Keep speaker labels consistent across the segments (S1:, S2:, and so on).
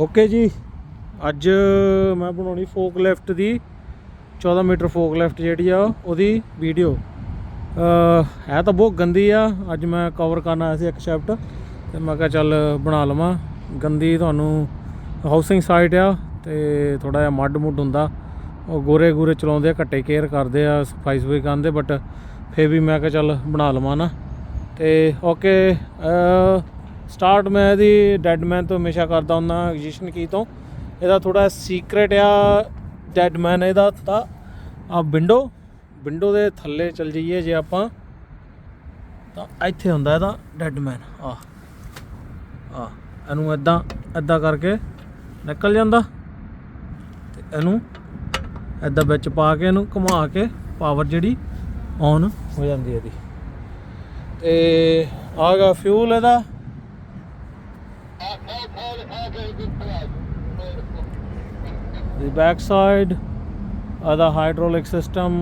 S1: Okay ਜੀ। ਅੱਜ ਮੈਂ ਬਣਾਉਣੀ ਫੋਕ ਲਿਫਟ ਦੀ 14 ਮੀਟਰ ਫੋਕ ਲਿਫਟ ਜਿਹੜੀ ਆ, ਉਹਦੀ ਵੀਡੀਓ ਹੈ ਤਾਂ ਬਹੁਤ ਗੰਦੀ ਆ। ਅੱਜ ਮੈਂ ਕਵਰ ਕਰਨ ਆਇਆ ਸੀ ਇੱਕ ਸ਼ਿਫਟ ਤੇ ਮੈਂ ਕਿਹਾ ਚੱਲ ਬਣਾ ਲਵਾਂ। ਗੰਦੀ ਤੁਹਾਨੂੰ ਹਾਊਸਿੰਗ ਸਾਈਟ ਆ, ਤੇ ਥੋੜਾ ਜਿਹਾ ਮੱਡ ਮੁੱਡ ਹੁੰਦਾ। ਉਹ ਗੋਰੇ ਗੋਰੇ ਚਲਾਉਂਦੇ ਆ, ਘੱਟੇ ਕੇਅਰ ਕਰਦੇ ਆ ਸਫ਼ਾਈ ਸਫ਼ਾਈ ਕਰਦੇ ਬਟ ਫੇਰ ਵੀ ਮੈਂ ਕਿਹਾ ਚੱਲ ਬਣਾ ਲਵਾਂ ਨਾ। ਤੇ ਓਕੇ ਸਟਾਰਟ ਮੈਂ ਇਹਦੀ ਡੈਡਮੈਨ ਤੋਂ ਹਮੇਸ਼ਾ ਕਰਦਾ ਹੁੰਦਾ ਐਗਜੀਸ਼ਨ ਕੀ ਤੋਂ। ਇਹਦਾ ਥੋੜਾ ਸੀਕ੍ਰੇਟ ਆ ਡੈਡਮੈਨ ਇਹਦਾ ਤਾਂ। ਆ ਵਿੰਡੋ ਵਿੰਡੋ ਦੇ ਥੱਲੇ ਚਲ ਜਾਈਏ ਜੇ ਆਪਾਂ। ਤਾਂ ਇੱਥੇ ਹੁੰਦਾ ਇਹਦਾ ਡੈਡਮੈਨ ਆ ਆ ਇਹਨੂੰ ਇਦਾਂ ਇਦਾਂ ਕਰਕੇ ਨਿਕਲ ਜਾਂਦਾ। ਤੇ ਇਹਨੂੰ ਇਦਾਂ ਵਿੱਚ ਪਾ ਕੇ, ਇਹਨੂੰ ਘੁਮਾ ਕੇ ਪਾਵਰ ਜਿਹੜੀ ਔਨ ਹੋ ਜਾਂਦੀ ਹੈ ਇਹਦੀ। ਤੇ ਆਗਾ ਫਿਊਲ ਇਹਦਾ। The back side uh, the hydraulic system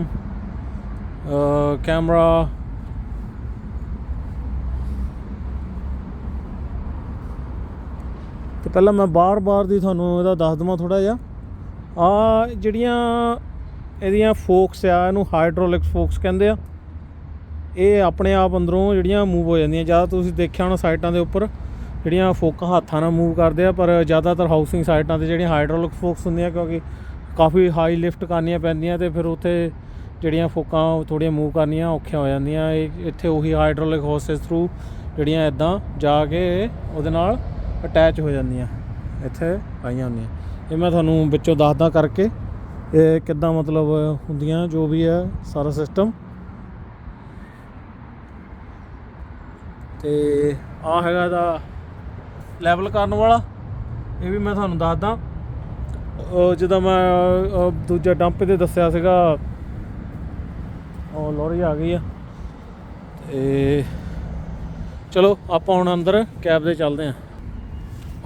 S1: uh, camera. ਤੇ ਪਹਿਲਾਂ ਮੈਂ ਬਾਰ-ਬਾਰ ਦੀ ਤੁਹਾਨੂੰ ਇਹਦਾ ਦੱਸ ਦਵਾਂ ਥੋੜਾ ਜਿਹਾ। ਆ ਜਿਹੜੀਆਂ ਇਹਦੀਆਂ ਫੋਕਸ ਆ ਇਹਨੂੰ ਹਾਈਡ੍ਰੋਲਿਕ ਫੋਕਸ ਕਹਿੰਦੇ ਆ। ਇਹ ਆਪਣੇ ਆਪ ਅੰਦਰੋਂ ਜਿਹੜੀਆਂ ਮੂਵ ਹੋ ਜਾਂਦੀਆਂ ਜ਼ਿਆਦਾ ਤੁਸੀਂ ਦੇਖਿਆ ਹੋਣਾ ਸਾਈਟਾਂ ਦੇ ਉੱਪਰ। ਜਿਹੜੀਆਂ ਫੋਕਾਂ ਹੱਥਾਂ ਨਾਲ ਮੂਵ ਕਰਦੇ ਆ, ਪਰ ਜ਼ਿਆਦਾਤਰ ਹਾਊਸਿੰਗ ਸਾਈਟਾਂ ਤੇ ਜਿਹੜੀਆਂ ਹਾਈਡ੍ਰੋਲਿਕ ਫੋਕਸ ਹੁੰਦੀਆਂ, ਕਿਉਂਕਿ ਕਾਫੀ ਹਾਈ ਲਿਫਟ ਕਰਨੀਆਂ ਪੈਂਦੀਆਂ ਤੇ ਫਿਰ ਉੱਥੇ ਜਿਹੜੀਆਂ ਫੋਕਾਂ ਥੋੜੀਆਂ ਮੂਵ ਕਰਨੀਆਂ ਔਖੀਆਂ ਹੋ ਜਾਂਦੀਆਂ। ਇਹ ਇੱਥੇ ਉਹੀ ਹਾਈਡ੍ਰੋਲਿਕ ਹੋਸਸ ਥਰੂ ਜਿਹੜੀਆਂ ਇਦਾਂ ਜਾ ਕੇ ਉਹਦੇ ਨਾਲ ਅਟੈਚ ਹੋ ਜਾਂਦੀਆਂ, ਇੱਥੇ ਆਈਆਂ ਹੁੰਦੀਆਂ। ਇਹ ਮੈਂ ਤੁਹਾਨੂੰ ਵਿੱਚੋਂ ਦੱਸਦਾ ਕਰਕੇ, ਇਹ ਕਿੱਦਾਂ ਮਤਲਬ ਹੁੰਦੀਆਂ, ਜੋ ਵੀ ਹੈ ਸਾਰਾ ਸਿਸਟਮ ਤੇ ਆ ਹੈਗਾ ਦਾ ਲੈਵਲ ਕਰਨ ਵਾਲਾ। ਇਹ ਵੀ ਮੈਂ ਤੁਹਾਨੂੰ ਦੱਸਦਾ। ਜਦੋਂ ਮੈਂ ਦੂਜਾ ਡੰਪ ਤੇ ਦੱਸਿਆ ਸੀਗਾ, ਉਹ ਲੋਰੀ ਆ ਗਈ ਆ। ਤੇ ਚਲੋ, ਆਪਾਂ ਹੁਣ ਅੰਦਰ ਕੈਬ ਦੇ ਚੱਲਦੇ ਆਂ।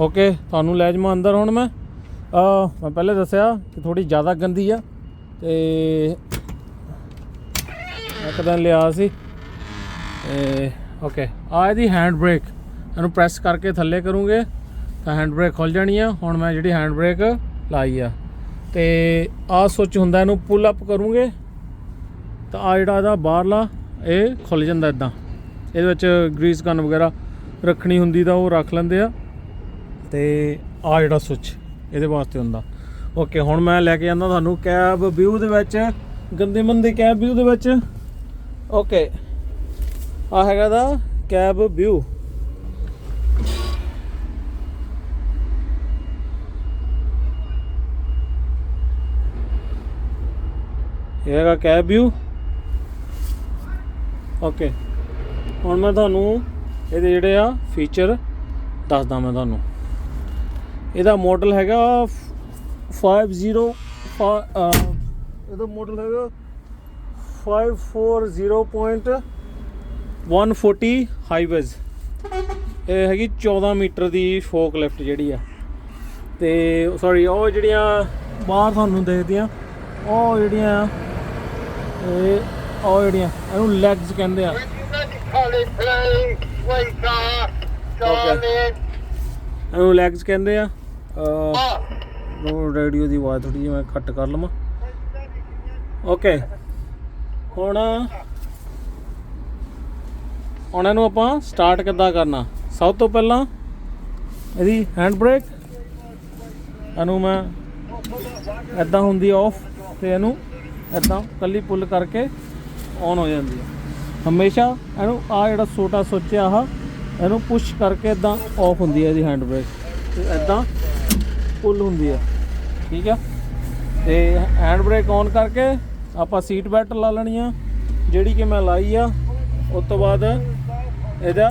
S1: ਓਕੇ ਤੁਹਾਨੂੰ ਲੈ ਜਾਵਾਂ ਅੰਦਰ ਹੁਣ ਮੈਂ। ਆ, ਮੈਂ ਪਹਿਲੇ ਦੱਸਿਆ ਕਿ ਥੋੜੀ ਜ਼ਿਆਦਾ ਗੰਦੀ ਆ। ਤੇ ਇੱਕ ਦਿਨ ਲਿਆ ਸੀ। ਤੇ ਓਕੇ ਆ ਇਹਦੀ ਹੈਂਡ ਬ੍ਰੇਕ ਇਹਨੂੰ ਪ੍ਰੈਸ ਕਰਕੇ ਥੱਲੇ ਕਰੂੰਗੇ, ਤਾਂ ਹੈਂਡ ਬ੍ਰੇਕ ਖੁੱਲ ਜਾਣੀ ਆ। ਹੁਣ ਮੈਂ ਜਿਹੜੀ ਹੈਂਡ ਬ੍ਰੇਕ ਲਾਈ ਆ। ਤੇ ਆ ਸੁੱਚ ਹੁੰਦਾ, ਇਹਨੂੰ ਪੁੱਲ ਅਪ ਕਰੂੰਗੇ। ਤਾਂ ਆ ਜਿਹੜਾ ਇਹਦਾ ਬਾਹਰਲਾ, ਇਹ ਖੁੱਲ ਜਾਂਦਾ ਇਦਾਂ ਇਹਦੇ ਵਿੱਚ ਗਰੀਸ ਗਨ ਵਗੈਰਾ ਰੱਖਣੀ ਹੁੰਦੀ ਤਾਂ ਉਹ ਰੱਖ ਲੈਂਦੇ ਆ। ਤੇ ਆ ਜਿਹੜਾ ਸੁੱਚ ਇਹਦੇ ਵਾਸਤੇ ਹੁੰਦਾ। ਓਕੇ ਹੁਣ ਮੈਂ ਲੈ ਕੇ ਜਾਂਦਾ ਤੁਹਾਨੂੰ ਕੈਬ ਵਿਊ ਦੇ ਵਿੱਚ ਗੰਦੇ ਮੰਦੇ ਕੈਬ ਵਿਊ ਦੇ ਵਿੱਚ। ਓਕੇ ਆ ਹੈਗਾ ਦਾ ਕੈਬ ਵਿਊ ਇਹ ਹੈਗਾ ਕੈਬ ਵਿਊ ਓਕੇ ਹੁਣ ਮੈਂ ਤੁਹਾਨੂੰ ਇਹਦੇ ਜਿਹੜੇ ਆ ਫੀਚਰ ਦੱਸਦਾ ਮੈਂ ਤੁਹਾਨੂੰ। ਇਹਦਾ ਮਾਡਲ ਹੈਗਾ 50 ਅਹ, ਇਹਦਾ ਮਾਡਲ ਹੈਗਾ 540.140 ਹਾਈਵੇਜ਼ ਇਹ ਹੈਗੀ 14 ਮੀਟਰ ਦੀ ਫੋਕ ਲਿਫਟ ਜਿਹੜੀ ਆ। ਤੇ ਸੌਰੀ ਉਹ ਜਿਹੜੀਆਂ ਬਾਹਰ ਤੁਹਾਨੂੰ ਦੇਖਦੀਆਂ ਉਹ ਜਿਹੜੀਆਂ ਆ, ਇਹ ਉਹ ਜਿਹੜੀਆਂ ਇਹਨੂੰ ਲੈਗਸ ਕਹਿੰਦੇ ਆ. ਇਹਨੂੰ ਲੈਗਸ ਕਹਿੰਦੇ ਆ. ਉਹ ਰੇਡੀਓ ਦੀ ਆਵਾਜ਼ ਥੋੜੀ ਜਿਹੀ ਮੈਂ ਘੱਟ ਕਰ ਲਵਾਂ। ਓਕੇ ਹੁਣ ਹੁਣ ਇਹਨੂੰ ਆਪਾਂ ਸਟਾਰਟ ਕਿੱਦਾਂ ਕਰਨਾ? ਸਭ ਤੋਂ ਪਹਿਲਾਂ ਇਹਦੀ ਹੈਂਡ ਬ੍ਰੇਕ ਇਹਨੂੰ ਮੈਂ ਇਦਾਂ ਹੁੰਦੀ ਆਫ ਤੇ ਇਹਨੂੰ ਇਦਾਂ ਕੱਲੀ ਪੁੱਲ ਕਰਕੇ ਔਨ ਹੋ ਜਾਂਦੀ ਹੈ। ਹਮੇਸ਼ਾ ਇਹਨੂੰ ਆ ਜਿਹੜਾ ਛੋਟਾ ਸੋਚਿਆ ਆ ਇਹਨੂੰ ਪੁਸ਼ ਕਰਕੇ ਇਦਾਂ ਆਫ ਹੁੰਦੀ ਹੈ ਇਹਦੀ ਹੈਂਡ ਬ੍ਰੇਕ ਤੇ ਇਦਾਂ ਪੁੱਲ ਹੁੰਦੀ ਹੈ। ਠੀਕ ਆ ਤੇ ਹੈਂਡ ਬ੍ਰੇਕ ਔਨ ਕਰਕੇ ਆਪਾਂ ਸੀਟ ਬੈਲਟ ਲਾ ਲੈਣੀ ਆ, ਜਿਹੜੀ ਕਿ ਮੈਂ ਲਾਈ ਆ। ਉਸ ਤੋਂ ਬਾਅਦ ਇਹਦਾ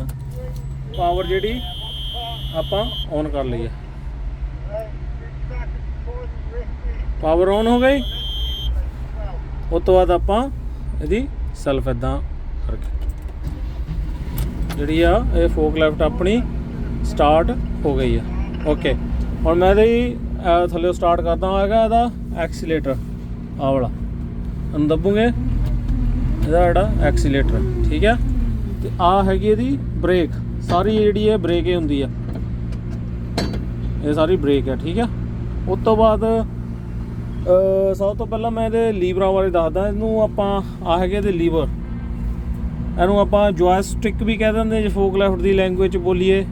S1: ਪਾਵਰ ਜਿਹੜੀ ਆਪਾਂ ਔਨ ਕਰ ਲਈ ਆ। ਪਾਵਰ ਔਨ ਹੋ ਗਈ? ਉਸ ਤੋਂ ਬਾਅਦ ਆਪਾਂ ਇਹਦੀ ਸੈਲਫ ਇਦਾਂ ਕਰਕੇ ਜਿਹੜੀ ਆ ਇਹ ਫੋਕ ਲੈਫਟ ਆਪਣੀ ਸਟਾਰਟ ਹੋ ਗਈ ਆ। ਓਕੇ ਹੁਣ ਮੈਂ ਇਹਦੀ ਅਹ, ਥੱਲੇ ਸਟਾਰਟ ਕਰਦਾ ਹੈਗਾ ਇਹਦਾ ਐਕਸੀਲੇਟਰ ਆ ਵਾਲਾ। ਇਹਨੂੰ ਦੱਬੂਗੇ ਇਹਦਾ ਜਿਹੜਾ ਐਕਸੀਲੇਟਰ ਠੀਕ ਹੈ ਤੇ ਆ ਹੈਗੀ ਇਹਦੀ ਬ੍ਰੇਕ ਸਾਰੀ ਜਿਹੜੀ ਹੈ ਬ੍ਰੇਕ ਹੀ ਹੁੰਦੀ ਆ। ਇਹ ਸਾਰੀ ਬ੍ਰੇਕ ਹੈ ਠੀਕ ਆ? ਉਸ ਤੋਂ ਬਾਅਦ ਸਭ ਤੋਂ ਪਹਿਲਾਂ ਮੈਂ ਇਹਦੇ ਲੀਵਰਾਂ ਬਾਰੇ ਦੱਸਦਾ, ਇਹਨੂੰ ਆਪਾਂ ਆ ਹੈਗੇ ਇਹਦੇ ਲੀਵਰ। ਇਹਨੂੰ ਆਪਾਂ ਜੋਇਸਟਿਕ ਵੀ ਕਹਿ ਦਿੰਦੇ ਜੇ ਫੋਕ ਲੈਫਟ ਦੀ ਲੈਂਗੁਏਜ ਬੋਲੀਏ,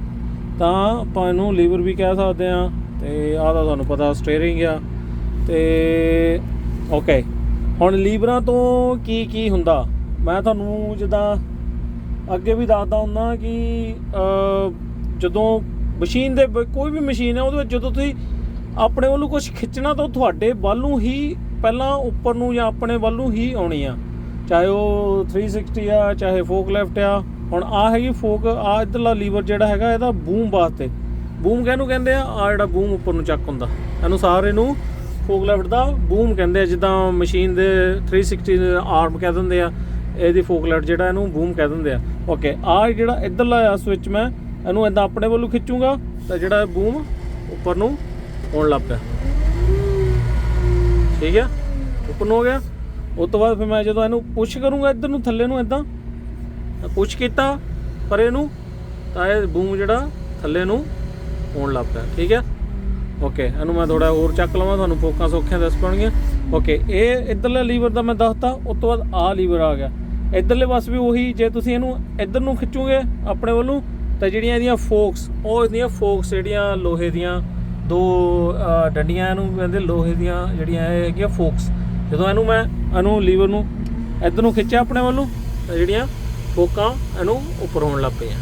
S1: ਤਾਂ ਆਪਾਂ ਇਹਨੂੰ ਲੀਵਰ ਵੀ ਕਹਿ ਸਕਦੇ ਆ ਤੇ ਆਹ ਤਾਂ ਤੁਹਾਨੂੰ ਪਤਾ ਸਟੀਅਰਿੰਗ ਆ। ਤੇ ਓਕੇ ਹੁਣ ਲੀਵਰਾਂ ਤੋਂ ਕੀ ਕੀ ਹੁੰਦਾ? ਮੈਂ ਤੁਹਾਨੂੰ ਜਿੱਦਾਂ ਅੱਗੇ ਵੀ ਦੱਸਦਾ ਹੁੰਦਾ ਕਿ ਜਦੋਂ ਮਸ਼ੀਨ ਦੇ ਕੋਈ ਵੀ ਮਸ਼ੀਨ ਹੈ, ਉਹਦੇ ਵਿੱਚ ਜਦੋਂ ਤੁਸੀਂ ਆਪਣੇ ਵੱਲੋਂ ਕੁਝ ਖਿੱਚਣਾ ਤਾਂ ਤੁਹਾਡੇ ਵੱਲੋਂ ਹੀ ਪਹਿਲਾਂ ਉੱਪਰ ਨੂੰ ਜਾਂ ਆਪਣੇ ਵੱਲੋਂ ਹੀ ਆਉਣੀ ਆ। ਚਾਹੇ ਉਹ 360 ਆ, ਚਾਹੇ ਫੋਕ ਲੈਫਟ ਆ। ਹੁਣ ਆ ਹੈਗੀ ਫੋਕ ਆ ਇਧਰਲਾ ਲੀਵਰ ਜਿਹੜਾ ਹੈਗਾ, ਇਹਦਾ ਬੂਮ ਵਾਸਤੇ। ਬੂਮ ਕਹਿੰਨੂੰ ਕਹਿੰਦੇ ਆ? ਆ ਜਿਹੜਾ ਬੂਮ ਉੱਪਰ ਨੂੰ ਚੱਕ ਹੁੰਦਾ। ਇਹਨੂੰ ਸਾਰੇ ਨੂੰ ਫੋਕ ਲੈਫਟ ਦਾ ਬੂਮ ਕਹਿੰਦੇ ਆ। ਜਿੱਦਾਂ ਮਸ਼ੀਨ ਦੇ 360 ਦੇ ਆਰਮ ਕਹਿ ਦਿੰਦੇ ਆ, ਇਹਦੀ ਫੋਕ ਲੈਫਟ ਜਿਹੜਾ ਇਹਨੂੰ ਬੂਮ ਕਹਿ ਦਿੰਦੇ ਆ। ਓਕੇ ਆ ਜਿਹੜਾ ਇਧਰਲਾ ਆ ਸਵਿਚ ਮੈਂ, ਇਹਨੂੰ ਇਦਾਂ ਆਪਣੇ ਵੱਲੋਂ ਖਿੱਚੂਗਾ ਤਾਂ ਜਿਹੜਾ ਬੂਮ ਉੱਪਰ ਨੂੰ ਹੋਣ ਲੱਗ ਪਿਆ। ਠੀਕ ਹੈ? ਉੱਪਰ ਹੋ ਗਿਆ। ਉਸ ਤੋਂ ਬਾਅਦ ਫਿਰ ਮੈਂ ਜਦੋਂ ਇਹਨੂੰ ਪੁਸ਼ ਕਰੂੰਗਾ ਇੱਧਰ ਨੂੰ, ਥੱਲੇ ਨੂੰ ਇਦਾਂ ਪੁਸ਼ ਕੀਤਾ ਪਰ ਇਹਨੂੰ ਤਾਂ ਇਹ ਬੂਮ ਜਿਹੜਾ ਥੱਲੇ ਨੂੰ ਹੋਣ ਲੱਗ ਪਿਆ। ਠੀਕ ਹੈ? ਓਕੇ ਇਹਨੂੰ ਮੈਂ ਥੋੜਾ ਹੋਰ ਚੱਕ ਲਵਾਂ, ਤੁਹਾਨੂੰ ਫੋਕਾਂ ਸੌਖੀਆਂ ਦੱਸ ਪਾਉਣਗੀਆਂ। ਓਕੇ ਇਹ ਇਧਰਲੇ ਲੀਵਰ ਦਾ ਮੈਂ ਦੱਸਤਾ ਉਸ ਤੋਂ ਬਾਅਦ ਆ ਲੀਵਰ ਆ ਗਿਆ। ਇਧਰਲੇ ਪਾਸ ਵੀ ਉਹੀ, ਜੇ ਤੁਸੀਂ ਇਹਨੂੰ ਇਧਰ ਨੂੰ ਖਿੱਚੋਗੇ ਆਪਣੇ ਵੱਲੋਂ, ਤਾਂ ਜਿਹੜੀਆਂ ਇਹਦੀਆਂ ਫੋਕਸ ਉਹ ਇਹਦੀਆਂ ਫੋਕਸ ਜਿਹੜੀਆਂ ਲੋਹੇ ਦੀਆਂ ਦੋ ਡੰਡੀਆਂ ਇਹਨੂੰ ਕਹਿੰਦੇ ਲੋਹੇ ਦੀਆਂ ਜਿਹੜੀਆਂ ਇਹ ਹੈਗੀਆਂ ਫੋਕਸ। ਜਦੋਂ ਇਹਨੂੰ ਮੈਂ, ਇਹਨੂੰ ਲੀਵਰ ਨੂੰ ਇਧਰ ਨੂੰ ਖਿੱਚਿਆ ਆਪਣੇ ਵੱਲੋਂ ਤਾਂ ਜਿਹੜੀਆਂ ਫੋਕਾਂ ਇਹਨੂੰ ਉੱਪਰ ਹੋਣ ਲੱਗ ਪਈਆਂ।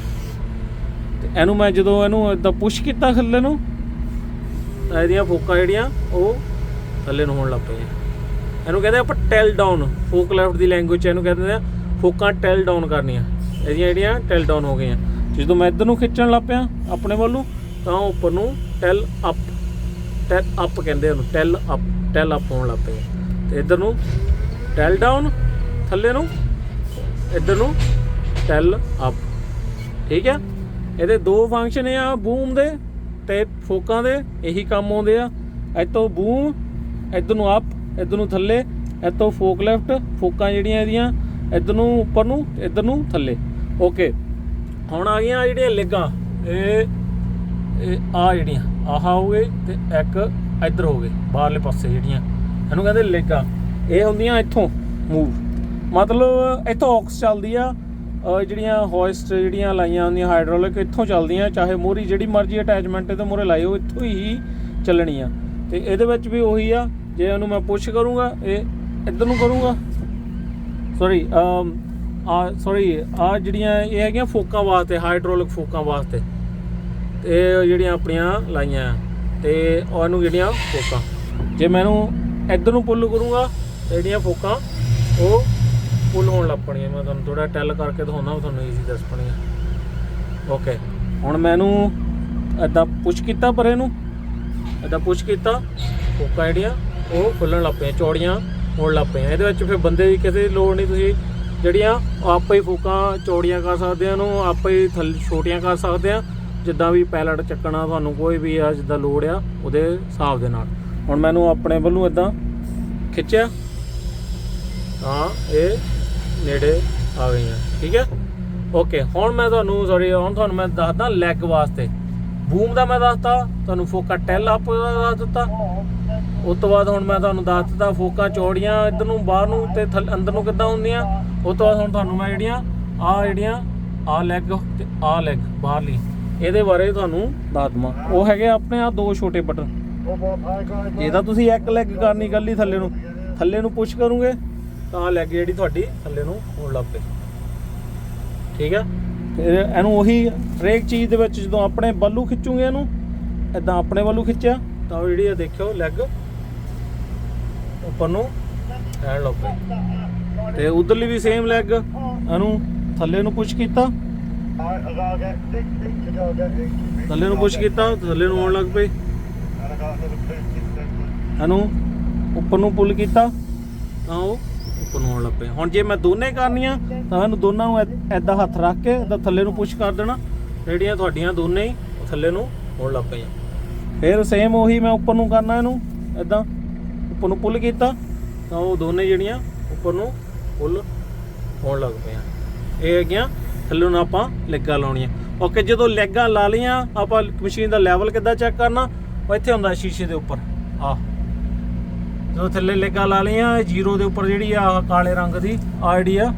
S1: ਤੇ ਇਹਨੂੰ ਮੈਂ ਜਦੋਂ ਇਹਨੂੰ ਇਦਾਂ ਪੁਸ਼ ਕੀਤਾ ਥੱਲੇ ਨੂੰ, ਤਾਂ ਇਹਦੀਆਂ ਫੋਕਾਂ ਜਿਹੜੀਆਂ ਉਹ ਥੱਲੇ ਨੂੰ ਹੋਣ ਲੱਗ ਪਈਆਂ। ਇਹਨੂੰ ਕਹਿੰਦੇ ਆਪਾਂ ਟੈਲ ਡਾਊਨ ਫੋਕ ਲੈਫਟ ਦੀ ਲੈਂਗੁਏਜ ਇਹਨੂੰ ਕਹਿੰਦੇ ਆ, ਫੋਕਾਂ ਟੈਲ ਡਾਊਨ ਕਰਨੀਆਂ। ਇਹਦੀਆਂ ਜਿਹੜੀਆਂ ਟੈਲ ਡਾਊਨ ਹੋ ਗਈਆਂ। ਜਦੋਂ ਮੈਂ ਇੱਧਰ ਨੂੰ ਖਿੱਚਣ ਲੱਗ ਪਿਆ ਆਪਣੇ ਵੱਲੋਂ ਤਾਂ ਉੱਪਰ ਨੂੰ ਟੈਲ ਅਪ ਟੈਲ ਅਪ ਕਹਿੰਦੇ ਉਹਨੂੰ ਟੈਲ ਅਪ ਟੈਲ ਅਪ ਹੋਣ ਲੱਗ ਪਏ ਤੇ ਇੱਧਰ ਨੂੰ ਟੈਲ ਡਾਊਨ ਥੱਲੇ ਨੂੰ ਇੱਧਰ ਨੂੰ ਟੈਲ ਅਪ ਠੀਕ ਹੈ ਇਹਦੇ ਦੋ ਫੰਕਸ਼ਨ ਆ ਬੂਮ ਦੇ ਤੇ ਫੋਕਾਂ ਦੇ, ਇਹੀ ਕੰਮ ਆਉਂਦੇ ਆ। ਇੱਥੋਂ ਬੂਮ ਇੱਧਰ ਨੂੰ ਅਪ ਇੱਧਰ ਨੂੰ ਥੱਲੇ, ਇੱਥੋਂ ਫੋਕ ਲੈਫਟ ਫੋਕਾਂ ਜਿਹੜੀਆਂ ਇਹਦੀਆਂ, ਇੱਧਰ ਨੂੰ ਉੱਪਰ ਨੂੰ, ਇੱਧਰ ਨੂੰ ਥੱਲੇ। ਓਕੇ ਹੁਣ ਆ ਗਈਆਂ ਜਿਹੜੀਆਂ ਲੈਗਾਂ, ਇਹ ਇਹ ਆ ਜਿਹੜੀਆਂ, ਆਹ ਹੋ ਗਏ ਤੇ ਇੱਕ ਇੱਧਰ ਹੋ ਗਏ ਬਾਹਰਲੇ ਪਾਸੇ ਜਿਹੜੀਆਂ। ਇਹਨੂੰ ਕਹਿੰਦੇ ਲੈਗਾਂ। ਇਹ ਹੁੰਦੀਆਂ ਇੱਥੋਂ ਮੂਵ। ਮਤਲਬ ਇੱਥੋਂ ਆਕਸ ਚੱਲਦੀ ਆ ਜਿਹੜੀਆਂ ਹੋਇਸਟ ਜਿਹੜੀਆਂ ਲਾਈਆਂ ਹੁੰਦੀਆਂ, ਹਾਈਡ੍ਰੋਲਿਕ ਇੱਥੋਂ ਚੱਲਦੀਆਂ, ਚਾਹੇ ਮੋਰੀ ਜਿਹੜੀ ਮਰਜ਼ੀ ਅਟੈਚਮੈਂਟ ਤੇ ਮੋਰੇ ਲਾਈ ਹੋ ਇੱਥੋਂ ਹੀ ਚੱਲਣੀ ਆ ਤੇ ਇਹਦੇ ਵਿੱਚ ਵੀ ਉਹੀ ਆ, ਜੇ ਉਹਨੂੰ ਮੈਂ ਪੁਸ਼ ਕਰੂੰਗਾ, ਇਹ ਇੱਧਰ ਨੂੰ ਕਰੂੰਗਾ। ਸੌਰੀ ਆ ਸੌਰੀ ਆ ਜਿਹੜੀਆਂ ਇਹ ਹੈਗੀਆਂ ਫੋਕਾਂ ਵਾਸਤੇ, ਹਾਈਡ੍ਰੋਲਿਕ ਫੋਕਾਂ ਵਾਸਤੇ। ਤੇ ਜਿਹੜੀਆਂ ਆਪਣੀਆਂ ਲਾਈਆਂ ਆ, ਤੇ ਉਹਨੂੰ ਜਿਹੜੀਆਂ ਫੋਕਾਂ। ਜੇ ਮੈਨੂੰ ਇੱਧਰ ਨੂੰ ਪੁੱਲ ਕਰੂੰਗਾ ਜਿਹੜੀਆਂ ਫੋਕਾਂ, ਉਹ ਪੁੱਲ ਹੋਣ ਲੱਗ ਪਣੀਆਂ ਮੈਂ ਤੁਹਾਨੂੰ ਥੋੜਾ ਟੈਲ ਕਰਕੇ ਦਿਖਾਉਣਾ ਉਹ ਤੁਹਾਨੂੰ ਈਜ਼ੀ ਦੱਸ ਪਣੀਆਂ ਓਕੇ ਹੁਣ ਮੈਨੂੰ ਇਦਾਂ ਪੁਸ਼ ਕੀਤਾ ਪਰੇ ਨੂੰ ਇਦਾਂ ਪੁਸ਼ ਕੀਤਾ, ਫੋਕਾਂ ਜਿਹੜੀਆਂ, ਉਹ ਖੁੱਲਣ ਲੱਗ ਪਈਆਂ, ਚੌੜੀਆਂ ਹੋਣ ਲੱਗ ਪਈਆਂ। ਇਹਦੇ ਵਿੱਚ ਫਿਰ ਬੰਦੇ ਦੀ ਕਿਸੇ ਦੀ ਲੋੜ ਨਹੀਂ, ਤੁਸੀਂ ਜਿਹੜੀਆਂ ਆਪੇ ਹੀ ਫੋਕਾਂ ਚੌੜੀਆਂ ਕਰ ਸਕਦੇ ਆ ਨੂੰ ਆਪੇ ਹੀ ਥੱਲੇ ਛੋਟੀਆਂ ਕਰ ਸਕਦੇ ਆ ਜਿੱਦਾਂ ਵੀ ਪੈਲਟ ਚੱਕਣਾ ਤੁਹਾਨੂੰ ਕੋਈ ਵੀ ਆ, ਜਿੱਦਾਂ ਲੋੜ ਆ, ਉਹਦੇ ਹਿਸਾਬ ਦੇ ਨਾਲ। ਹੁਣ ਮੈਨੂੰ ਆਪਣੇ ਵੱਲੋਂ ਇਦਾਂ ਖਿੱਚਿਆ। ਤਾਂ ਇਹ ਨੇੜੇ ਆ ਗਈਆਂ। ਠੀਕ ਹੈ? ਓਕੇ ਹੁਣ ਮੈਂ ਤੁਹਾਨੂੰ ਸੌਰੀ ਹੁਣ ਤੁਹਾਨੂੰ ਮੈਂ ਦੱਸਦਾ ਲੈਗ ਵਾਸਤੇ। ਬੂਮ ਦਾ ਮੈਂ ਦੱਸਤਾ, ਤੁਹਾਨੂੰ ਫੋਕਾ ਟੈਲ ਅਪ ਦਾ ਦੱਸ ਦਿੱਤਾ। ਉਸ ਤੋਂ ਬਾਅਦ ਹੁਣ ਮੈਂ ਤੁਹਾਨੂੰ ਦੱਸ ਦਿੱਤਾ ਫੋਕਾਂ ਚੌੜੀਆਂ ਇੱਧਰ ਨੂੰ, ਬਾਹਰ ਨੂੰ ਤੇ ਥੱਲੇ, ਅੰਦਰ ਨੂੰ ਕਿੱਦਾਂ ਹੁੰਦੀਆਂ। ਉਸ ਤੋਂ ਬਾਅਦ ਹੁਣ ਤੁਹਾਨੂੰ ਮੈਂ ਜਿਹੜੀਆਂ ਆ ਜਿਹੜੀਆਂ ਆ ਲੈਗ ਤੇ ਆ ਲੈਗ ਬਾਹਰਲੀ। ਇਹਦੇ ਬਾਰੇ ਤੁਹਾਨੂੰ ਦੱਸ ਦਵਾਂ। ਉਹ ਹੈਗੇ ਆਪਣੇ ਆ ਦੋ ਛੋਟੇ ਬਟਨ।
S2: ਉਹ
S1: ਤਾਂ ਤੁਸੀਂ ਇੱਕ ਲੈਗ ਕਰਨੀ ਕੱਲੀ ਥੱਲੇ ਨੂੰ। ਥੱਲੇ ਨੂੰ ਪੁਸ਼ ਕਰੋਗੇ, ਤਾਂ ਲੈਗ ਜਿਹੜੀ ਤੁਹਾਡੀ ਥੱਲੇ ਨੂੰ ਹੋਣ ਲੱਗ ਪਏ ਠੀਕ ਆ? ਫਿਰ ਇਹਨੂੰ ਉਹੀ ਹਰੇਕ ਚੀਜ਼ ਦੇ ਵਿੱਚ ਜਦੋਂ ਆਪਣੇ ਬੱਲੂ ਖਿੱਚੂਗੇ ਇਹਨੂੰ ਇਦਾਂ ਆਪਣੇ ਵੱਲੋਂ ਖਿੱਚਿਆ, ਤਾਂ ਉਹ ਜਿਹੜੀ ਆ ਦੇਖਿਓ ਲੈਗ ਉੱਪਰ ਨੂੰ ਐਣ ਲੱਗ ਪਈ। ਤੇ ਉਧਰਲੀ ਵੀ ਸੇਮ ਲੈਗ ਇਹਨੂੰ ਥੱਲੇ ਨੂੰ ਪੁਸ਼ ਕੀਤਾ। ਥੱਲੇ ਨੂੰ ਪੁਸ਼ ਕੀਤਾ ਥੱਲੇ ਨੂੰ ਆਉਣ ਲੱਗ ਪਈ ਇਹਨੂੰ ਉੱਪਰ ਨੂੰ ਪੁੱਲ ਕੀਤਾ ਤਾਂ ਉਹ ਉੱਪਰ ਨੂੰ ਆਉਣ ਲੱਗ ਪਏ। ਹੁਣ ਜੇ ਮੈਂ ਦੋਨੇ ਕਰਨੀਆਂ ਤਾਂ ਇਹਨੂੰ ਦੋਨਾਂ ਨੂੰ ਐਦਾਂ ਹੱਥ ਰੱਖ ਕੇ ਐਦਾਂ ਥੱਲੇ ਨੂੰ ਪੁਸ਼ ਕਰ ਦੇਣਾ। ਜਿਹੜੀਆਂ ਤੁਹਾਡੀਆਂ ਦੋਨੇ ਹੀ ਥੱਲੇ ਨੂੰ ਹੋਣ ਲੱਗ ਪਈਆਂ। ਫਿਰ ਸੇਮ ਉਹੀ ਮੈਂ ਉੱਪਰ ਨੂੰ ਕਰਨਾ ਇਹਨੂੰ ਐਦਾਂ ਉੱਪਰ ਨੂੰ ਪੁੱਲ ਕੀਤਾ ਤਾਂ ਉਹ ਦੋਨੇ ਜਿਹੜੀਆਂ ਉੱਪਰ ਨੂੰ ਪੁੱਲ ਹੋਣ ਲੱਗ ਪਈਆਂ। ਇਹ ਹੈਗੀਆਂ ਥੱਲੇ ਨੂੰ ਆਪਾਂ ਲੈਗਾਂ ਲਾਉਣੀਆਂ। ਓਕੇ ਜਦੋਂ ਲੈਗਾਂ ਲਾ ਲਈਆਂ, ਆਪਾਂ ਮਸ਼ੀਨ ਦਾ ਲੈਵਲ ਕਿੱਦਾਂ ਚੈੱਕ ਕਰਨਾ? ਉਹ ਇੱਥੇ ਹੁੰਦਾ ਸ਼ੀਸ਼ੇ ਦੇ ਉੱਪਰ। ਆ ਜਦੋਂ ਥੱਲੇ ਲੈਗਾਂ ਲਾ ਲਈਆਂ ਇਹ ਜ਼ੀਰੋ ਦੇ ਉੱਪਰ ਜਿਹੜੀ ਆ, ਆਹ ਕਾਲੇ ਰੰਗ ਦੀ ਆਈਡੀ ਆ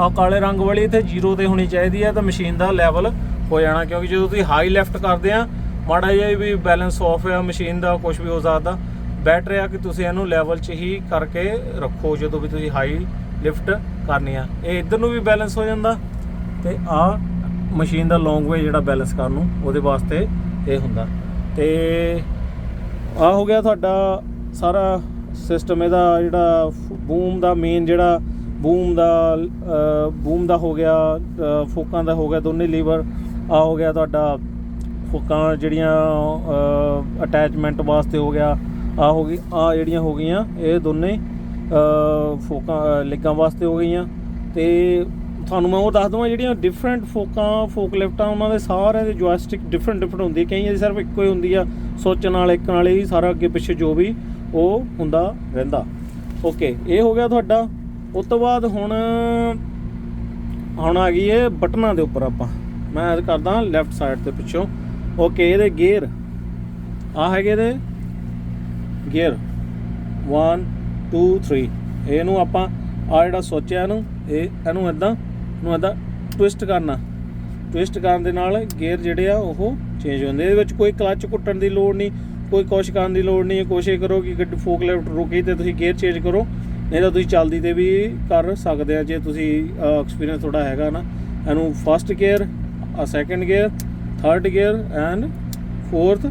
S1: ਆ ਕਾਲੇ ਰੰਗ ਵਾਲੀ ਇੱਥੇ ਜ਼ੀਰੋ ਤੇ ਹੋਣੀ ਚਾਹੀਦੀ ਆ, ਤਾਂ ਮਸ਼ੀਨ ਦਾ ਲੈਵਲ ਹੋ ਜਾਣਾ, ਕਿਉਂਕਿ ਜਦੋਂ ਤੁਸੀਂ ਹਾਈ ਲੈਫਟ ਕਰਦੇ ਆ, ਮਾੜਾ ਜਿਹਾ ਵੀ ਬੈਲੈਂਸ ਆਫ ਆ ਮਸ਼ੀਨ ਦਾ ਕੁਝ ਵੀ ਹੋ ਸਕਦਾ। ਬੈਟਰ ਆ ਕਿ ਤੁਸੀਂ ਇਹਨੂੰ ਲੈਵਲ 'ਚ ਹੀ ਕਰਕੇ ਰੱਖੋ, ਜਦੋਂ ਵੀ ਤੁਸੀਂ ਹਾਈ ਲਿਫਟ ਕਰਨੀ ਆ। ਇਹ ਇਧਰ ਨੂੰ ਵੀ ਬੈਲੈਂਸ ਹੋ ਜਾਂਦਾ। ਤੇ ਆ ਮਸ਼ੀਨ ਦਾ ਲੌਂਗ ਵੇ ਜਿਹੜਾ ਬੈਲੈਂਸ ਕਰਨ ਨੂੰ ਉਹਦੇ ਵਾਸਤੇ ਇਹ ਹੁੰਦਾ। ਤੇ ਆ ਹੋ ਗਿਆ ਤੁਹਾਡਾ ਸਾਰਾ ਸਿਸਟਮ ਇਹਦਾ ਜਿਹੜਾ ਬੂਮ ਦਾ ਮੇਨ ਜਿਹੜਾ ਬੂਮ ਦਾ ਬੂਮ ਦਾ ਹੋ ਗਿਆ ਫੋਕਾਂ ਦਾ ਹੋ ਗਿਆ ਦੋਨੇ ਲੀਵਰ ਆ ਹੋ ਗਿਆ ਤੁਹਾਡਾ ਫੋਕਾਂ ਜਿਹੜੀਆਂ ਅਟੈਚਮੈਂਟ ਵਾਸਤੇ ਹੋ ਗਿਆ। ਆ ਹੋ ਗਈ ਆ ਜਿਹੜੀਆਂ ਹੋ ਗਈਆਂ ਇਹ ਦੋਨੇ ਫੋਕਾਂ ਅ, ਵਾਸਤੇ ਹੋ ਗਈਆਂ। ਤੇ ਤੁਹਾਨੂੰ ਮੈਂ ਉਹ ਦੱਸ ਦਵਾਂ, ਜਿਹੜੀਆਂ ਡਿਫਰੈਂਟ ਫੋਕਾਂ, ਫੋਕ ਲਿਫਟਾਂ, ਉਹਨਾਂ ਦੇ ਸਾਰੇ ਦੇ ਜੋਇਸਟਿਕ ਡਿਫਰੈਂਟ ਡਿਫਰੈਂਟ ਹੁੰਦੀ ਹੈ ਕਈਆਂ ਦੀ ਸਿਰਫ ਇੱਕੋ ਹੀ ਹੁੰਦੀ ਆ, ਸੋਚਣ ਨਾਲ, ਇੱਕ ਨਾਲ ਹੀ ਸਾਰਾ ਅੱਗੇ ਪਿੱਛੇ ਜੋ ਵੀ ਉਹ ਹੁੰਦਾ ਰਹਿੰਦਾ। ਓਕੇ ਇਹ ਹੋ ਗਿਆ ਤੁਹਾਡਾ। ਉਸ ਤੋਂ ਬਾਅਦ ਹੁਣ ਹੁਣ ਆ ਗਈ ਇਹ ਬਟਨਾਂ ਦੇ ਉੱਪਰ ਆਪਾਂ। ਮੈਂ ਇਹ ਕਰਦਾ ਲੈਫਟ ਸਾਈਡ ਤੇ ਪਿੱਛੋਂ। ਓਕੇ ਇਹਦੇ ਗੇਅਰ ਆ ਹੈਗੇ ਇਹਦੇ ਗੇਅਰ 1 2 3 ਇਹਨੂੰ ਆਪਾਂ ਆ ਜਿਹੜਾ ਸੋਚਿਆ ਇਹਨੂੰ, ਇਹ, ਇਹਨੂੰ ਇਦਾਂ ਨੂੰ ਇਦਾਂ ਟਵਿਸਟ ਕਰਨਾ। ਟਵਿਸਟ ਕਰਨ ਦੇ ਨਾਲ ਗੇਅਰ ਜਿਹੜੇ ਆ ਉਹ ਚੇਂਜ ਹੁੰਦੇ ਇਹਦੇ ਵਿੱਚ ਕੋਈ ਕਲਚ ਘੁੱਟਣ ਦੀ ਲੋੜ ਨਹੀਂ, ਕੋਈ ਕੋਸ਼ਿਸ਼ ਕਰਨ ਦੀ ਲੋੜ ਨਹੀਂ। ਕੋਸ਼ਿਸ਼ ਕਰੋ ਕਿ ਗੱਡੀ ਫੋਕ ਲੈਫਟ ਰੁਕੀ ਤੇ ਤੁਸੀਂ ਗੇਅਰ ਚੇਂਜ ਕਰੋ। ਨਹੀਂ ਤਾਂ ਤੁਸੀਂ ਚੱਲਦੀ ਤੇ ਵੀ ਕਰ ਸਕਦੇ ਆ। ਜੇ ਤੁਸੀਂ ਐਕਸਪੀਰੀਅੰਸ ਥੋੜਾ ਹੈਗਾ ਨਾ, ਇਹਨੂੰ ਫਸਟ ਗੇਅਰ ਆ second gear third gear and fourth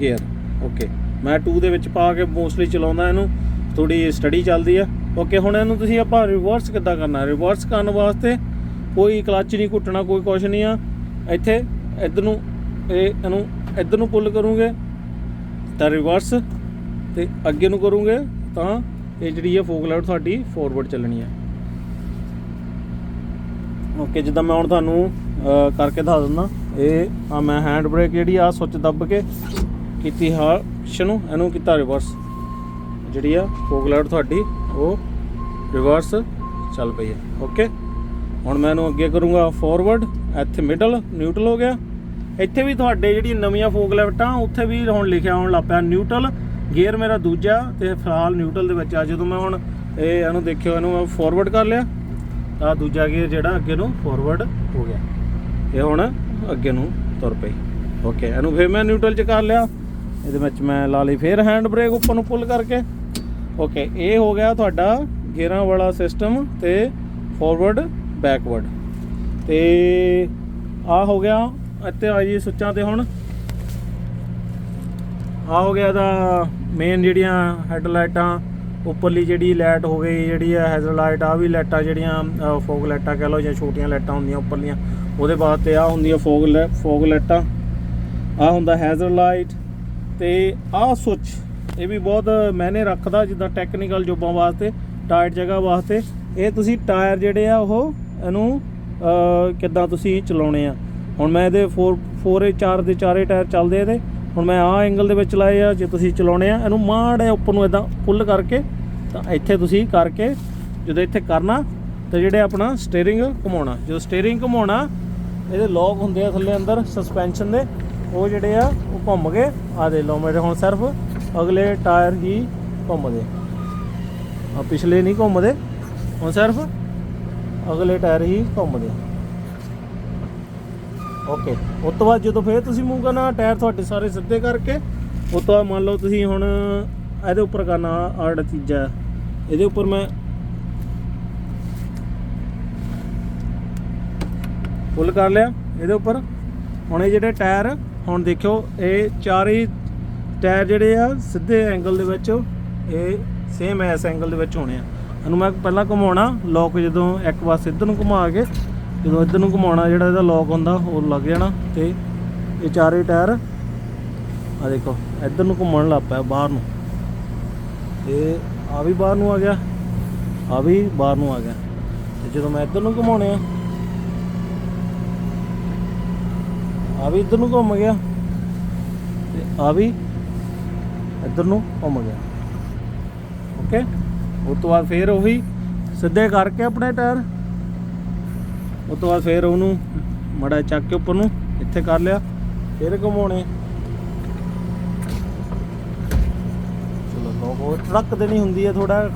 S1: gear okay ਮੈਂ 2 ਦੇ ਵਿੱਚ ਪਾ ਕੇ ਮੋਸਟਲੀ ਚਲਾਉਂਦਾ ਇਹਨੂੰ। ਥੋੜੀ ਸਟੱਡੀ ਚੱਲਦੀ ਆ। ਓਕੇ ਹੁਣ ਇਹਨੂੰ ਤੁਸੀਂ ਆਪਾਂ ਰਿਵਰਸ ਕਿੱਦਾਂ ਕਰਨਾ? ਰਿਵਰਸ ਕਰਨ ਵਾਸਤੇ ਕੋਈ ਕਲਚ ਨਹੀਂ ਘੁੱਟਣਾ, ਕੋਈ ਕੁਛ ਨਹੀਂ ਆ। ਇੱਥੇ ਇੱਧਰ ਨੂੰ, ਇਹ ਇਹਨੂੰ ਇੱਧਰ ਨੂੰ ਪੁੱਲ ਕਰੋਗੇ, ਤਾਂ ਰਿਵਰਸ ਤੇ ਅੱਗੇ ਨੂੰ ਕਰੋਗੇ, ਤਾਂ ਇਹ ਜਿਹੜੀ ਹੈ ਫੋਕ ਲਾਈਟ ਤੁਹਾਡੀ ਫੋਰਵਰਡ ਚੱਲਣੀ ਹੈ ਓਕੇ ਜਿੱਦਾਂ ਮੈਂ ਹੁਣ ਤੁਹਾਨੂੰ ਕਰਕੇ ਦੱਸ ਦਿੰਦਾ, ਇਹ ਆ ਮੈਂ ਹੈਂਡ ਬ੍ਰੇਕ ਜਿਹੜੀ ਆ ਸੁੱਚ ਦੱਬ ਕੇ ਕੀਤੀ ਹਾਸ਼ਨ ਨੂੰ, ਇਹਨੂੰ ਕੀਤਾ ਰਿਵਰਸ ਜਿਹੜੀ ਆ ਫੋਕ ਲਾਈਟ ਤੁਹਾਡੀ, ਉਹ ਰਿਵਰਸ ਚੱਲ ਪਈ ਹੈ ਓਕੇ ਹੁਣ ਮੈਂ ਇਹਨੂੰ ਅੱਗੇ ਕਰੂੰਗਾ ਫੋਰਵਰਡ ਇੱਥੇ ਮਿਡਲ ਨਿਊਟਰਲ ਹੋ ਗਿਆ। ਇੱਥੇ ਵੀ ਤੁਹਾਡੇ ਜਿਹੜੀ ਨਵੀਆਂ ਫੋਕ ਲੈਫਟਾਂ ਉੱਥੇ ਵੀ ਹੁਣ ਲਿਖਿਆ ਆਉਣ ਲੱਗ ਪਿਆ ਨਿਊਟਰਲ ਗੇਅਰ ਮੇਰਾ ਦੂਜਾ ਤੇ ਫਿਲਹਾਲ ਨਿਊਟਰਲ ਦੇ ਵਿੱਚ ਆ। ਜਦੋਂ ਮੈਂ ਹੁਣ ਇਹ ਇਹਨੂੰ ਦੇਖਿਓ, ਇਹਨੂੰ ਮੈਂ ਫੋਰਵਰਡ ਕਰ ਲਿਆ, ਤਾਂ ਦੂਜਾ ਗੇਅਰ ਜਿਹੜਾ ਅੱਗੇ ਨੂੰ ਫੋਰਵਰਡ ਹੋ ਗਿਆ। ਇਹ ਹੁਣ ਅੱਗੇ ਨੂੰ ਤੁਰ ਪਈ। ਓਕੇ ਇਹਨੂੰ ਫਿਰ ਮੈਂ ਨਿਊਟਰਲ ਚ ਕਰ ਲਿਆ। ਇਹਦੇ ਵਿੱਚ ਮੈਂ ਲਾ ਲਈ ਫਿਰ ਹੈਂਡ ਬ੍ਰੇਕ ਉੱਪਰ ਨੂੰ ਪੁੱਲ ਕਰਕੇ। ਓਕੇ ਇਹ ਹੋ ਗਿਆ ਤੁਹਾਡਾ ਗੇਅਰਾਂ ਵਾਲਾ ਸਿਸਟਮ ਤੇ ਫੋਰਵਰਡ ਬੈਕਵਰਡ ਤੇ ਆ ਹੋ ਗਿਆ, ਇੱਥੇ ਆ ਜੀ ਸੁੱਚਾਂ ਤੇ ਹੁਣ। ਆ ਹੋ ਗਿਆ ਦਾ ਮੇਨ ਜਿਹੜੀਆਂ ਹੈਡਲਾਈਟਾਂ ਉੱਪਰਲੀ ਜਿਹੜੀ ਲਾਈਟ ਹੋ ਗਈ, ਜਿਹੜੀ ਹੈ ਹੈਜ਼ਰ ਲਾਈਟ ਆ ਵੀ ਲਾਈਟਾਂ ਜਿਹੜੀਆਂ ਫੋਗ ਲਾਈਟਾਂ ਕਹ ਲਓ ਜਾਂ ਛੋਟੀਆਂ ਲਾਈਟਾਂ ਹੁੰਦੀਆਂ ਉੱਪਰਲੀਆਂ। ਉਹਦੇ ਵਾਸਤੇ ਆ ਹੁੰਦੀਆਂ ਫੋਗ ਫੋਗ ਲਾਈਟਾਂ ਆ। ਹੁੰਦਾ ਹੈਜ਼ਰ ਲਾਈਟ ਤੇ ਆਹ ਸੁੱਚ, ਇਹ ਵੀ ਬਹੁਤ ਮੈਨੇ ਰੱਖਦਾ ਜਿੱਦਾਂ ਟੈਕਨੀਕਲ ਜੋਬਾਂ ਵਾਸਤੇ ਟਾਇਰ ਜਗ੍ਹਾ ਵਾਸਤੇ। ਇਹ ਤੁਸੀਂ ਟਾਇਰ ਜਿਹੜੇ ਆ ਉਹ ਇਹਨੂੰ ਕਿੱਦਾਂ ਤੁਸੀਂ ਚਲਾਉਣੇ ਆ। ਹੁਣ ਮੈਂ ਇਹਦੇ 4 4 4 ਦੇ ਚਾਰੇ ਟਾਇਰ ਚੱਲਦੇ ਇਹਦੇ। ਹੁਣ ਮੈਂ ਆਹ ਐਂਗਲ ਦੇ ਵਿੱਚ ਲਾਏ ਆ, ਜੇ ਤੁਸੀਂ ਚਲਾਉਣੇ ਆ, ਇਹਨੂੰ ਮਾੜਾ ਉੱਪਰ ਨੂੰ ਇਦਾਂ ਪੁੱਲ ਕਰਕੇ, ਤਾਂ ਇੱਥੇ ਤੁਸੀਂ ਕਰਕੇ, ਜਦੋਂ ਇੱਥੇ ਕਰਨਾ, ਤੇ ਜਿਹੜੇ ਆਪਣਾ ਸਟੀਅਰਿੰਗ ਘੁਮਾਉਣਾ। ਜਦੋਂ ਸਟੀਅਰਿੰਗ ਘੁਮਾਉਣਾ, ਇਹਦੇ ਲੋਕ ਹੁੰਦੇ ਆ ਥੱਲੇ ਅੰਦਰ ਸਸਪੈਂਸ਼ਨ ਦੇ, ਉਹ ਜਿਹੜੇ ਆ, ਉਹ ਘੁੰਮ ਕੇ ਆ ਦੇ ਲਓ ਮੇਰੇ ਹੁਣ ਸਿਰਫ ਅਗਲੇ ਟਾਇਰ ਹੀ ਘੁੰਮਦੇ। ਆ ਪਿਛਲੇ ਨਹੀਂ ਘੁੰਮਦੇ। ਹੁਣ ਸਿਰਫ ਅਗਲੇ ਟਾਇਰ ਹੀ ਘੁੰਮਦੇ ਓਕੇ ਉਸ ਤੋਂ ਬਾਅਦ ਜਦੋਂ ਫੇਰ ਤੁਸੀਂ ਮੂਵ ਕਰਨਾ, ਟਾਇਰ ਤੁਹਾਡੇ ਸਾਰੇ ਸਿੱਧੇ ਕਰਕੇ, ਉਸ ਤੋਂ ਬਾਅਦ ਮੰਨ ਲਓ ਤੁਸੀਂ ਹੁਣ ਇਹਦੇ ਉੱਪਰ ਕਰਨਾ ਆਹ ਚੀਜ਼ਾਂ ਇਹਦੇ ਉੱਪਰ ਮੈਂ ਫੁੱਲ ਕਰ ਲਿਆ। ਇਹਦੇ ਉੱਪਰ ਹੁਣ ਇਹ ਜਿਹੜੇ ਟਾਇਰ, ਹੁਣ ਦੇਖਿਓ, ਇਹ ਚਾਰੇ ਟਾਇਰ ਜਿਹੜੇ ਆ, ਸਿੱਧੇ ਐਂਗਲ ਦੇ ਵਿੱਚ, ਇਹ ਸੇਮ ਐਸ ਐਂਗਲ ਦੇ ਵਿੱਚ ਹੋਣੇ ਆ। ਇਹਨੂੰ ਮੈਂ ਪਹਿਲਾਂ ਘੁਮਾਉਣਾ ਲੋਕ ਜਦੋਂ ਇੱਕ ਪਾਸੇ ਇੱਧਰ ਨੂੰ ਘੁਮਾ ਕੇ, ਜਦੋਂ ਇੱਧਰ ਨੂੰ ਘੁਮਾਉਣਾ, ਜਿਹੜਾ ਇਹਦਾ ਲੋਕ ਹੁੰਦਾ, ਉਹ ਲੱਗ ਜਾਣਾ ਤੇ ਇਹ ਚਾਰੇ ਟਾਇਰ ਆ ਦੇਖੋ, ਇੱਧਰ ਨੂੰ ਘੁੰਮਣ ਲੱਗ ਪਿਆ, ਬਾਹਰ ਨੂੰ। ਤੇ ਆ ਵੀ ਬਾਹਰ ਨੂੰ ਆ ਗਿਆ ਆ ਵੀ ਬਾਹਰ ਨੂੰ ਆ ਗਿਆ। ਤੇ ਜਦੋਂ ਮੈਂ ਇੱਧਰ ਨੂੰ ਘੁਮਾਉਣੇ ਆ ਆ ਵੀ ਇੱਧਰ ਨੂੰ ਘੁੰਮ ਗਿਆ, ਤੇ ਆ ਵੀ ਇੱਧਰ ਨੂੰ ਘੁੰਮ ਗਿਆ। ਓਕੇ ਉਸ ਤੋਂ ਬਾਅਦ ਫੇਰ ਉਹੀ ਸਿੱਧੇ ਕਰਕੇ ਆਪਣੇ ਟਾਇਰ। ਉਸ ਤੋਂ ਬਾਅਦ ਫੇਰ ਉਹਨੂੰ ਮੜਾ ਚੱਕ ਕੇ ਉੱਪਰ ਨੂੰ ਇੱਥੇ ਕਰ ਲਿਆ, ਫਿਰ ਘੁਮਾਉਣੇ। ਚਲੋ ਲੋਕ ਉਹ ਟਰੱਕ ਦੇ ਨਹੀਂ ਹੁੰਦੀ ਹੈ ਥੋੜਾ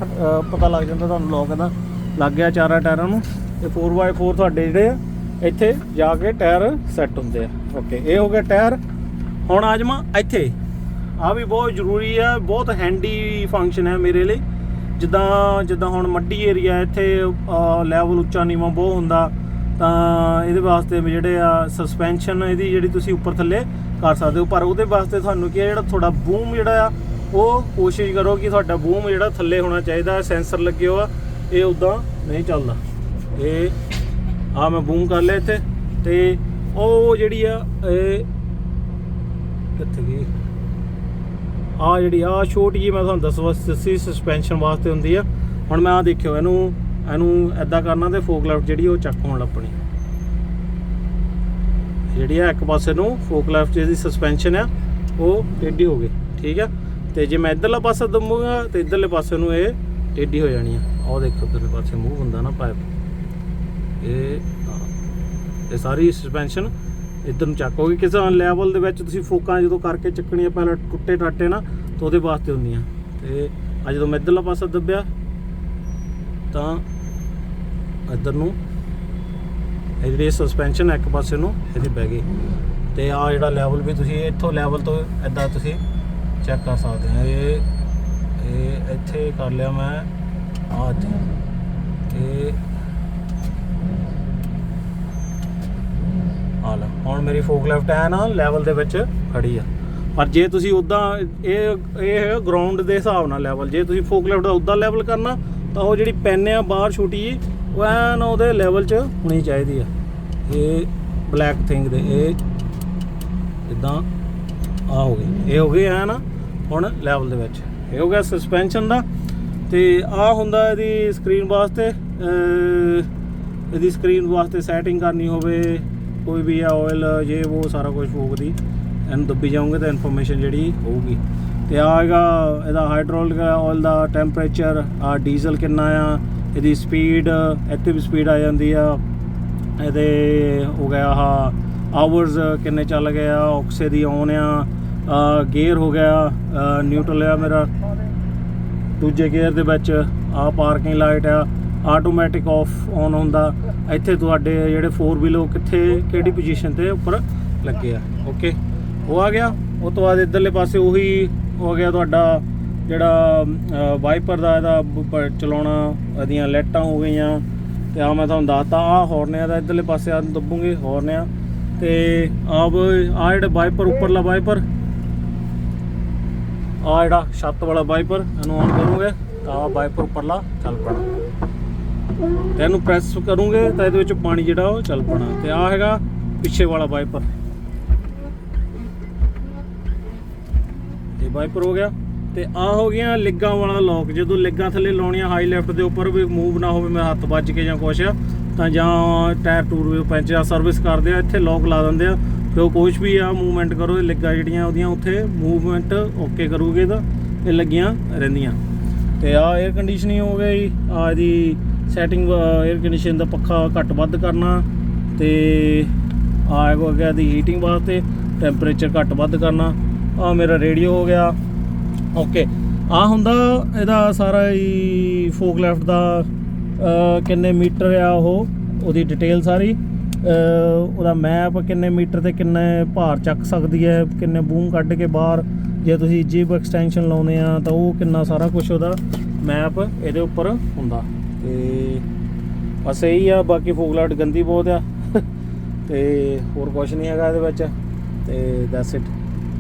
S1: ਪਤਾ ਲੱਗ ਜਾਂਦਾ ਤੁਹਾਨੂੰ ਲੋਕ ਦਾ। ਲੱਗ ਗਿਆ ਚਾਰਾਂ ਟਾਇਰਾਂ ਨੂੰ। ਤੇ 4x4 ਤੁਹਾਡੇ ਜਿਹੜੇ ਆ, ਇੱਥੇ ਜਾ ਕੇ ਟਾਇਰ ਸੈੱਟ ਹੁੰਦੇ ਆ। ਓਕੇ ਇਹ ਹੋ ਗਿਆ ਟਾਇਰ। ਹੁਣ ਆ ਜਾਵਾਂ ਇੱਥੇ। ਆ ਵੀ ਬਹੁਤ ਜ਼ਰੂਰੀ ਆ, ਬਹੁਤ ਹੈਂਡੀ ਫੰਕਸ਼ਨ ਹੈ ਮੇਰੇ ਲਈ। ਜਿੱਦਾਂ ਜਿੱਦਾਂ ਹੁਣ ਮੱਡੀ ਏਰੀਆ ਇੱਥੇ ਲੈਵਲ ਉੱਚਾ ਨੀਵਾਂ ਬਹੁਤ ਹੁੰਦਾ। ਤਾਂ ਇਹਦੇ ਵਾਸਤੇ ਜਿਹੜੇ ਆ ਸਸਪੈਂਸ਼ਨ ਇਹਦੀ ਜਿਹੜੀ ਤੁਸੀਂ ਉੱਪਰ ਥੱਲੇ ਕਰ ਸਕਦੇ ਹੋ। ਪਰ ਉਹਦੇ ਵਾਸਤੇ ਤੁਹਾਨੂੰ ਕੀ ਹੈ ਜਿਹੜਾ ਤੁਹਾਡਾ ਬੂਮ ਜਿਹੜਾ ਆ, ਉਹ ਕੋਸ਼ਿਸ਼ ਕਰੋ ਕਿ ਤੁਹਾਡਾ ਬੂਮ ਜਿਹੜਾ ਥੱਲੇ ਹੋਣਾ ਚਾਹੀਦਾ ਸੈਂਸਰ ਲੱਗੇ ਹੋ ਇਹ ਉਦਾਂ ਨਹੀਂ ਚੱਲਦਾ। ਇਹ ਆ ਮੈਂ ਬੂਮ ਕਰ ਲਿਆ ਇੱਥੇ, ਤੇ ਉਹ ਜਿਹੜੀ ਆ, ਇਹ ਕਿੱਥੇ ਗਈ ਆ ਜਿਹੜੀ ਆ ਛੋਟੀ ਜੀ ਮੈਂ ਤੁਹਾਨੂੰ ਦੱਸ ਦੱਸੀ ਸਸਪੈਂਸ਼ਨ ਵਾਸਤੇ ਹੁੰਦੀ ਆ। ਹੁਣ ਮੈਂ ਆ ਦੇਖਿਓ, ਇਹਨੂੰ ਇਹਨੂੰ ਐਦਾਂ ਕਰਨਾ ਤੇ ਫੋਕ ਲੈਫਟ ਜਿਹੜੀ ਉਹ ਚੱਕ ਹੋਣ ਲੱਪਣੀ। ਜਿਹੜੀ ਆ ਇੱਕ ਪਾਸੇ ਨੂੰ ਫੋਕ ਲੈਫਟ ਜਿਹਦੀ ਸਸਪੈਂਸ਼ਨ ਆ, ਉਹ ਟੇਢੀ ਹੋ ਗਈ, ਠੀਕ ਆ? ਤੇ ਜੇ ਮੈਂ ਇਧਰਲਾ ਪਾਸਾ ਦਮੂਗਾ ਤੇ ਇਧਰਲੇ ਪਾਸੇ ਨੂੰ ਇਹ ਟੇਢੀ ਹੋ ਜਾਣੀ ਆ। ਆਹ ਦੇਖੋ ਇਧਰਲੇ ਪਾਸੇ ਮੂਵ ਹੁੰਦਾ ਨਾ ਪਾਈਪ ਇਹ ਇਹ ਸਾਰੀ ਸਸਪੈਂਸ਼ਨ ਇਧਰ ਨੂੰ ਚੱਕੋਗੇ ਕਿਸੇ ਲੈਵਲ ਦੇ ਵਿੱਚ ਤੁਸੀਂ ਫੋਕਾਂ ਜਦੋਂ ਕਰਕੇ ਚੱਕਣੀਆਂ, ਪਹਿਲਾਂ ਟੁੱਟੇ ਟਾਟੇ ਨਾ, ਤਾਂ ਉਹਦੇ ਵਾਸਤੇ ਹੁੰਦੀਆਂ। ਤੇ ਆ ਜਦੋਂ ਮੈਂ ਇਧਰਲਾ ਪਾਸਾ ਦੱਬਿਆ, ਤਾਂ ਇਧਰ ਨੂੰ ਇਹ ਜਿਹੜੀ ਸਸਪੈਂਸ਼ਨ ਇੱਕ ਪਾਸੇ ਨੂੰ, ਇਹਦੀ ਬਹਿ ਗਈ। ਤੇ ਆ ਜਿਹੜਾ ਲੈਵਲ ਵੀ ਤੁਸੀਂ ਇੱਥੋਂ ਲੈਵਲ ਤੋਂ ਇਦਾਂ ਤੁਸੀਂ ਚੈੱਕ ਕਰ ਸਕਦੇ ਹੋ ਇਹ ਇਹ ਇੱਥੇ ਕਰ ਲਿਆ ਮੈਂ ਆ ਤੇ ਆ ਲੈ ਹੁਣ ਮੇਰੀ ਫੋਕ ਲੈਫਟ ਹੈ ਨਾ ਲੈਵਲ ਦੇ ਵਿੱਚ ਖੜੀ ਆ। ਪਰ ਜੇ ਤੁਸੀਂ ਉਦਾਂ ਇਹ ਇਹ ਗਰਾਊਂਡ ਦੇ ਹਿਸਾਬ ਨਾਲ ਲੈਵਲ ਜੇ ਤੁਸੀਂ ਫੋਕ ਲੈਫਟ ਦਾ ਉਦਾਂ ਲੈਵਲ ਕਰਨਾ, ਤਾਂ ਉਹ ਜਿਹੜੀ ਪੈਨ ਆ ਬਾਹਰ ਛੋਟੀ ਜੀ, ਉਹ ਐਨ ਉਹਦੇ ਲੈਵਲ 'ਚ ਹੋਣੀ ਚਾਹੀਦੀ ਆ। ਇਹ ਬਲੈਕ ਥਿੰਗ ਦੇ, ਇਹ ਇਦਾਂ ਆ ਹੋ ਗਈ। ਇਹ ਹੋ ਗਈ ਐ ਨਾ ਹੁਣ ਲੈਵਲ ਦੇ ਵਿੱਚ। ਇਹ ਹੋ ਗਿਆ ਸਸਪੈਂਸ਼ਨ ਦਾ। ਤੇ ਆ ਹੁੰਦਾ ਇਹਦੀ ਸਕਰੀਨ ਵਾਸਤੇ ਇਹਦੀ ਸਕਰੀਨ ਵਾਸਤੇ ਸੈਟਿੰਗ ਕਰਨੀ ਹੋਵੇ ਕੋਈ ਵੀ ਆ ਆਇਲ ਜੇ ਉਹ ਸਾਰਾ ਕੁਝ ਫੂਕਦੀ, ਇਹਨੂੰ ਦੱਬੀ ਜਾਓਗੇ ਤਾਂ ਇਨਫੋਰਮੇਸ਼ਨ ਜਿਹੜੀ ਹੋਊਗੀ। ਤੇ ਆ ਹੈਗਾ, ਇਹਦਾ ਹਾਈਡ੍ਰੋਲਿਕ ਆਇਲ ਦਾ ਟੈਂਪਰੇਚਰ ਆ ਡੀਜ਼ਲ ਕਿੰਨਾ ਆ, ਇਹਦੀ ਸਪੀਡ ਐਕਟਿਵ ਸਪੀਡ ਆ ਜਾਂਦੀ ਆ। ਇਹਦੇ ਹੋ ਗਿਆ ਆ ਆਵਰਸ ਕਿੰਨੇ ਚੱਲ ਗਏ ਆ ਆਕਸੇ ਦੀ ਔਨ ਆ ਗੇਅਰ ਹੋ ਗਿਆ ਨਿਊਟਰਲ ਆ ਮੇਰਾ। ਦੂਜੇ ਗੇਅਰ ਦੇ ਵਿੱਚ ਆ ਪਾਰਕਿੰਗ ਲਾਈਟ ਆ। ਆਟੋਮੈਟਿਕ ਆਫ ਔਨ ਹੁੰਦਾ। ਇੱਥੇ ਤੁਹਾਡੇ ਜਿਹੜੇ 4 ਵੀਲੋ ਕਿੱਥੇ, ਕਿਹੜੀ ਪੋਜੀਸ਼ਨ ਤੇ ਉੱਪਰ ਲੱਗੇ ਆ? ਓਕੇ ਉਹ ਆ ਗਿਆ। ਉਹ ਤੋਂ ਬਾਅਦ ਇਧਰਲੇ ਪਾਸੇ ਉਹੀ ਹੋ ਗਿਆ ਤੁਹਾਡਾ ਜਿਹੜਾ ਵਾਈਪਰ ਦਾ, ਇਹਦਾ ਚਲਾਉਣਾ, ਇਹਦੀਆਂ ਲਾਈਟਾਂ ਹੋ ਗਈਆਂ। ਤੇ ਆ ਮੈਂ ਤੁਹਾਨੂੰ ਦੱਸਤਾ ਆ ਹੌਰਨਿਆਂ ਦਾ ਇਧਰਲੇ ਪਾਸੇ ਆ ਦੱਬੂਗੇ ਹੌਰਨਿਆਂ ਤੇ ਆਪ ਆ ਜਿਹੜਾ ਵਾਈਪਰ ਉੱਪਰਲਾ ਵਾਈਪਰ ਆ ਜਿਹੜਾ ਛੱਤ ਵਾਲਾ ਵਾਈਪਰ ਇਹਨੂੰ ਔਨ ਕਰੋਗੇ, ਤਾਂ ਆ ਵਾਈਪਰ ਉੱਪਰਲਾ ਚੱਲ ਪਣਾ। ਤੇ ਇਹਨੂੰ ਪ੍ਰੈਸ ਕਰੂੰਗੇ ਤਾਂ ਇਹਦੇ ਵਿੱਚ ਪਾਣੀ ਜਿਹੜਾ ਉਹ ਚੱਲ ਪਣਾ। ਤੇ ਆ ਹੈਗਾ ਪਿੱਛੇ ਵਾਲਾ ਵਾਈਪਰ ਇਹ ਵਾਈਪਰ ਹੋ ਗਿਆ। ਤੇ ਆ ਹੋ ਗਿਆ ਲਿੱਗਾਂ ਵਾਲਾ ਲੋਕ ਜਦੋਂ ਲਿੱਗਾਂ ਥੱਲੇ ਲਾਉਣੀਆਂ ਹਾਈ ਲੈਫਟ ਦੇ ਉੱਪਰ ਵੀ ਮੂਵ ਨਾ ਹੋਵੇ ਮੈਂ ਹੱਥ ਵੱਜ ਕੇ ਜਾਂ ਕੁਛ ਤਾਂ ਜਾਂ ਟਾਇਰ ਟੂਰ ਵੀ ਪੈਂਚਰ ਸਰਵਿਸ ਕਰਦੇ ਆ, ਇੱਥੇ ਲੋਕ ਲਾ ਦਿੰਦੇ ਆ। ਤੇ ਉਹ ਕੁਛ ਵੀ ਆ ਮੂਵਮੈਂਟ ਕਰੋ, ਇਹ ਲਿੱਗਾਂ ਜਿਹੜੀਆਂ ਉਹਦੀਆਂ ਉੱਥੇ ਮੂਵਮੈਂਟ ਓਕੇ ਕਰੂਗੇ ਤਾਂ ਇਹ ਲੱਗੀਆਂ ਰਹਿੰਦੀਆਂ। ਤੇ ਆ 에ਅਰ ਕੰਡੀਸ਼ਨਿੰਗ ਹੋ ਗਈ ਆ ਇਹਦੀ ਸੈਟਿੰਗ 에ਅਰ ਕੰਡੀਸ਼ਨ ਦਾ ਪੱਖਾ ਘੱਟ ਵੱਧ ਕਰਨਾ ਤੇ ਆ ਹੋ ਗਿਆ ਦੀ ਹੀਟਿੰਗ ਵਾਸਤੇ ਟੈਂਪਰੇਚਰ ਘੱਟ ਵੱਧ ਕਰਨਾ। ਆ ਮੇਰਾ ਰੇਡੀਓ ਹੋ ਗਿਆ। ਓਕੇ ਆ ਹੁੰਦਾ ਇਹਦਾ ਸਾਰਾ ਹੀ ਫੋਕ ਲੈਫਟ ਦਾ ਕਿੰਨੇ ਮੀਟਰ ਆ ਉਹ, ਉਹਦੀ ਡਿਟੇਲ ਸਾਰੀ। ਉਹਦਾ ਮੈਪ ਕਿੰਨੇ ਮੀਟਰ ਤੇ ਕਿੰਨੇ ਭਾਰ ਚੱਕ ਸਕਦੀ ਹੈ, ਕਿੰਨੇ ਬੂਮ ਕੱਢ ਕੇ ਬਾਹਰ। ਜੇ ਤੁਸੀਂ ਜਿਬ ਐਕਸਟੈਂਸ਼ਨ ਲਾਉਂਦੇ ਆ ਤਾਂ ਉਹ ਕਿੰਨਾ ਸਾਰਾ ਕੁਝ ਉਹਦਾ ਮੈਪ ਇਹਦੇ ਉੱਪਰ ਹੁੰਦਾ। ਤੇ ਬਸ ਇਹੀ ਆ, ਬਾਕੀ ਫੋਕ ਗੰਦੀ ਬਹੁਤ ਆ। ਤੇ ਹੋਰ ਕੁਝ ਨਹੀਂ ਹੈਗਾ ਇਹਦੇ ਵਿੱਚ। ਤੇ that's it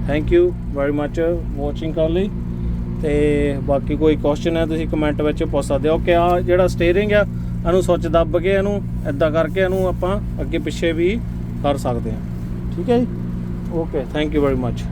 S1: thank you very much watching ਕਰਨ ਲਈ ਤੇ ਬਾਕੀ ਕੋਈ ਕੁਐਸਚਨ ਹੈ, ਤੁਸੀਂ ਕਮੈਂਟ ਵਿੱਚ ਪੁੱਛ ਸਕਦੇ ਹੋ ਕਿ ਆ ਜਿਹੜਾ ਸਟੀਅਰਿੰਗ ਆ, ਇਹਨੂੰ ਸੁੱਚ ਦੱਬ ਕੇ ਇਹਨੂੰ ਇਦਾਂ ਕਰਕੇ ਇਹਨੂੰ ਆਪਾਂ ਅੱਗੇ ਪਿੱਛੇ ਵੀ ਕਰ ਸਕਦੇ ਹਾਂ। ਠੀਕ ਹੈ ਜੀ? Okay thank you very much